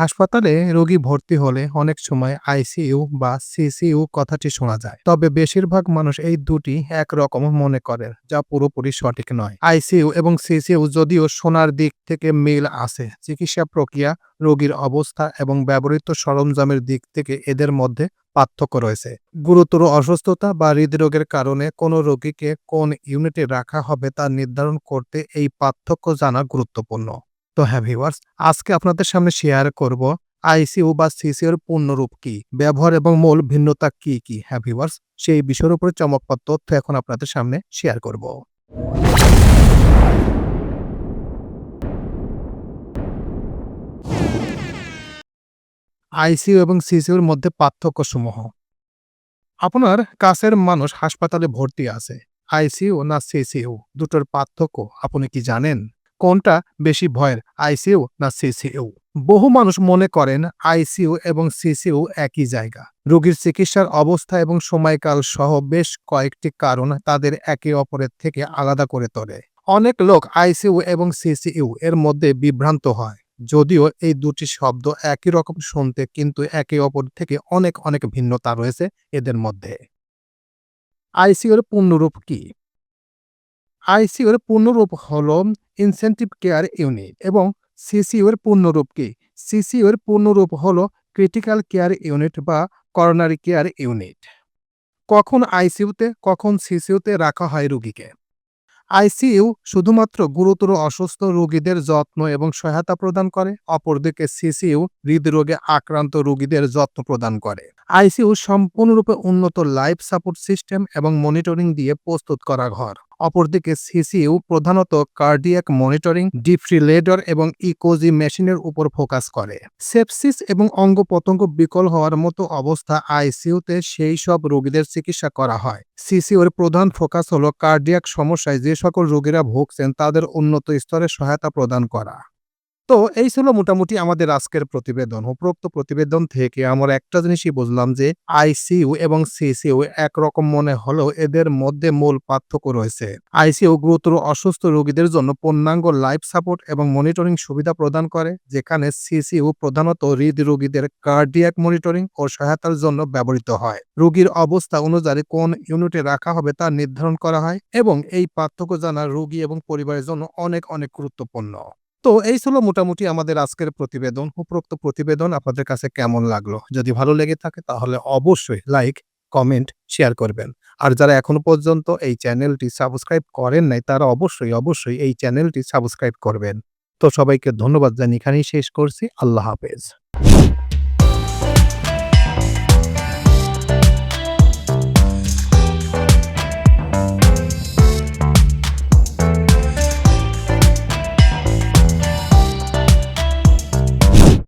হাসপাতালে রোগী ভর্তি হলে অনেক সময় আইসিইউ বা সিসিইউ কথাটি শোনা যায়। তবে বেশিরভাগ মানুষ এই দুটি একরকম মনে করে, যা পুরোপুরি সঠিক নয়। আইসিইউ এবং সিসিইউ যদিও শোনার দিক থেকে মিল আছে, চিকিৎসা প্রক্রিয়া, রোগীর অবস্থা এবং ব্যবহৃত সরঞ্জামের দিক থেকে এদের মধ্যে পার্থক্য রয়েছে। গুরুতর অসুস্থতা বা হৃদরোগের কারণে কোনো রোগীকে কোন ইউনিটে রাখা হবে তা নির্ধারণ করতে এই পার্থক্য জানা গুরুত্বপূর্ণ। তো হ্যাঁ ভিউয়ার্স আজকে আপনাদের সামনে শেয়ার করব আইসিউ বা সিসিওর পূর্ণরূপ কি, ব্যবহার এবং মূল ভিন্নতা কি কি। হ্যাঁ ভিউয়ার্স সেই বিষয়ের উপরে চমকপ্রদ তথ্য এখন আপনাদের সামনে শেয়ার করব। আইসিইউ এবং সিসিউর মধ্যে পার্থক্য সমূহ। আপনার কাছের মানুষ হাসপাতালে ভর্তি আছে। আইসিইউ না সিসিইউ দুটোর পার্থক্য আপনি কি জানেন? কোনটা বেশি ভয়ের আইসিইউ না সিসিইউ বহু মানুষ মনে করেন আইসিইউ এবং সিসিইউ একই জায়গা। রোগীর চিকিৎসার অবস্থা এবং সময়কাল সহ বেশ কয়েকটি কারণ তাদের একে অপরের থেকে আলাদা করে তোলে। অনেক লোক আইসিইউ এবং সিসিইউ এর মধ্যে বিভ্রান্ত হয়, যদিও এই দুটি শব্দ একই রকম শুনতে কিন্তু একে অপর থেকে অনেক অনেক ভিন্নতা রয়েছে এদের মধ্যে। আইসিইউর পূর্ণরূপ কি? আইসিইউর পূর্ণরূপ হল ইনসেন্টিভ কেয়ার ইউনিট এবং সিসিইউর পূর্ণরূপ কি? সিসিইউর পূর্ণরূপ হল ক্রিটিক্যাল কেয়ার ইউনিট বা করোনারি কেয়ার ইউনিট কখন আইসিইউতে কখন সিসিইউতে রাখা হয় রোগীকে? আইসিইউ শুধুমাত্র গুরুতর অসুস্থ রোগীদের যত্ন এবং সহায়তা প্রদান করে, অপরদিকে সিসিইউ হৃদরোগে আক্রান্ত রোগীদের যত্ন প্রদান করে। আইসিইউ সম্পূর্ণরূপে উন্নত লাইফ সাপোর্ট সিস্টেম এবং মনিটরিং দিয়ে প্রস্তুত করা ঘর। অপরদিকে সিসিউ প্রধানত কার্ডিয়াক মনিটরিং ডিফ্রিলেডর এবং ইকোজি মেশিনের উপর ফোকাস করে। সেপসিস এবং অঙ্গ পতঙ্গ বিকল হওয়ার মতো অবস্থা আইসিইউতে সেই সব রোগীদের চিকিৎসা করা হয়। সিসিউর প্রধান ফোকাস হল কার্ডিয়াক সমস্যায় যে সকল রোগীরা ভুগছেন তাদের উন্নত স্তরে সহায়তা প্রদান করা। তো এই ছিল মোটামুটি আমাদের আজকের প্রতিবেদন। উপরোক্ত প্রতিবেদন থেকে আমরা একটা জিনিসই বুঝলাম যে আইসিইউ এবং সিসিইউ একরকম মনে হলেও এদের মধ্যে মূল পার্থক্য রয়েছে। আইসিইউ গুরুতর অসুস্থ রোগীদের জন্য পূর্ণাঙ্গ লাইফ সাপোর্ট এবং মনিটরিং সুবিধা প্রদান করে, যেখানে সিসিউ প্রধানত হৃদরোগীদের কার্ডিয়াক মনিটরিং ও সহায়তার জন্য ব্যবহৃত হয়। রোগীর অবস্থা অনুযায়ী কোন ইউনিটে রাখা হবে তা নির্ধারণ করা হয় এবং এই পার্থক্য জানা রোগী এবং পরিবারের জন্য অনেক অনেক গুরুত্বপূর্ণ। তো এই ছিল মোটামুটি আমাদের আজকের প্রতিবেদন। উপরোক্ত প্রতিবেদন আপনাদের কাছে কেমন লাগল? যদি ভালো লেগে থাকে তাহলে অবশ্যই লাইক কমেন্ট শেয়ার করবেন। আর যারা এখনও পর্যন্ত এই চ্যানেলটি সাবস্ক্রাইব করেন নাই, তারা অবশ্যই অবশ্যই এই চ্যানেলটি সাবস্ক্রাইব করবেন। তো সবাইকে ধন্যবাদ জানি এখানেই শেষ করছি। আল্লাহ হাফেজ।